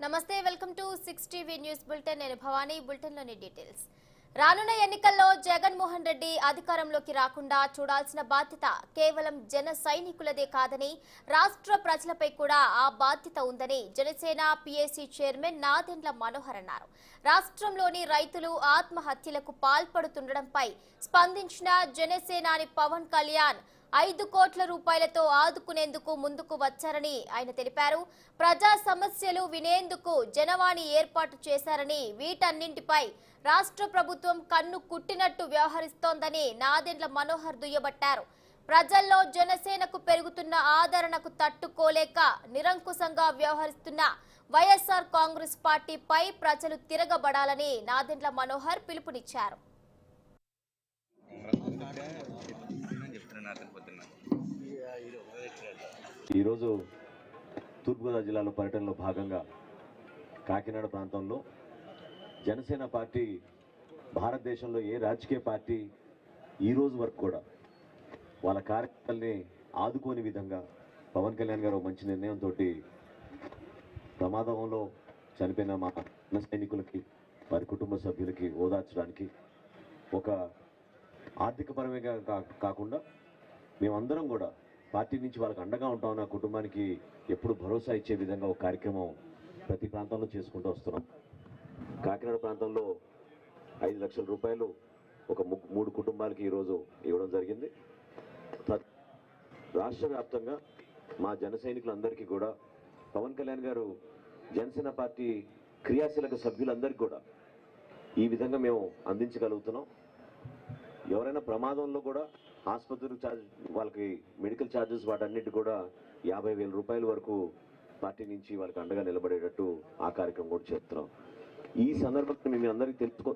నమస్తే welcome to six TV news bulletin. నేను Bhavani బులెటిన్లోని details. రానున్న ఎన్నికల్లో జగన్మోహన్ రెడ్డి అధికారంలోకి రాకుండా చూడాల్సిన బాధ్యత కేవలం జన సైనికులదే కాదని రాష్ట్ర ప్రజలపై కూడా ఆ బాధ్యత ఉందని జనసేన పిఎస్సి చైర్మన్ నాదెండ్ల మనోహర్ అన్నారు. రాష్ట్రంలోని రైతులు ఆత్మహత్యలకు పాల్పడుతుండడంపై స్పందించిన జనసేనాని పవన్ కళ్యాణ్ ఐదు కోట్ల రూపాయలతో ఆదుకునేందుకు ముందుకు వచ్చారని ఆయన తెలిపారు. ప్రజా సమస్యలు వినేందుకు జనవాణి ఏర్పాటు చేశారని వీటన్నింటిపై రాష్ట్ర ప్రభుత్వం కన్ను కుట్టినట్టు వ్యవహరిస్తోందని నాదెండ్ల మనోహర్ దుయ్యబట్టారు. ప్రజల్లో జనసేనకు పెరుగుతున్న ఆదరణకు తట్టుకోలేక నిరంకుశంగా వ్యవహరిస్తున్న వైఎస్ఆర్ కాంగ్రెస్ పార్టీపై ప్రజలు తిరగబడాలని నాదెండ్ల మనోహర్ పిలుపునిచ్చారు. ఈరోజు తూర్పుగోదావరి జిల్లాలో పర్యటనలో భాగంగా కాకినాడ ప్రాంతంలో జనసేన పార్టీ భారతదేశంలో ఏ రాజకీయ పార్టీ ఈరోజు వరకు కూడా వాళ్ళ కార్యకర్తల్ని ఆదుకోని విధంగా పవన్ కళ్యాణ్ గారు మంచి నిర్ణయంతో ప్రమాదంలో చనిపోయిన మా సైనికులకి వారి కుటుంబ సభ్యులకి ఓదార్చడానికి ఒక ఆర్థికపరమే కా- కాకుండా మేమందరం కూడా పార్టీ నుంచి వాళ్ళకి అండగా ఉంటాం నా కుటుంబానికి ఎప్పుడు భరోసా ఇచ్చే విధంగా ఒక కార్యక్రమం ప్రతి ప్రాంతంలో చేసుకుంటూ వస్తున్నాం. కాకినాడ ప్రాంతంలో ఐదు లక్షల రూపాయలు ఒక ము- మూడు కుటుంబాలకి ఈరోజు ఇవ్వడం జరిగింది. రాష్ట్ర వ్యాప్తంగా మా జన సైనికులందరికీ కూడా పవన్ కళ్యాణ్ గారు జనసేన పార్టీ క్రియాశీలక సభ్యులందరికీ కూడా ఈ విధంగా మేము అందించగలుగుతున్నాం. ఎవరైనా ప్రమాదంలో కూడా ఆసుపత్రి ఛార్జ్ వాళ్ళకి మెడికల్ ఛార్జెస్ వాటన్నిటి కూడా యాభై వేల రూపాయల వరకు పార్టీ నుంచి వాళ్ళకి అండగా నిలబడేటట్టు ఆ కార్యక్రమం కూడా చేస్తున్నాం. ఈ సందర్భంగా మీ అందరికీ తెలుసుకో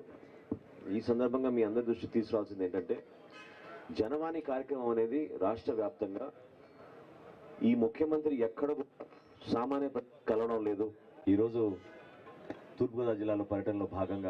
ఈ సందర్భంగా మీ అందరి దృష్టి తీసుకురావాల్సింది ఏంటంటే జనవాణి కార్యక్రమం అనేది రాష్ట్ర వ్యాప్తంగా ఈ ముఖ్యమంత్రి ఎక్కడ సామాన్య కలవడం లేదు. ఈరోజు తూర్పుగోదావరి జిల్లాలో పర్యటనలో భాగంగా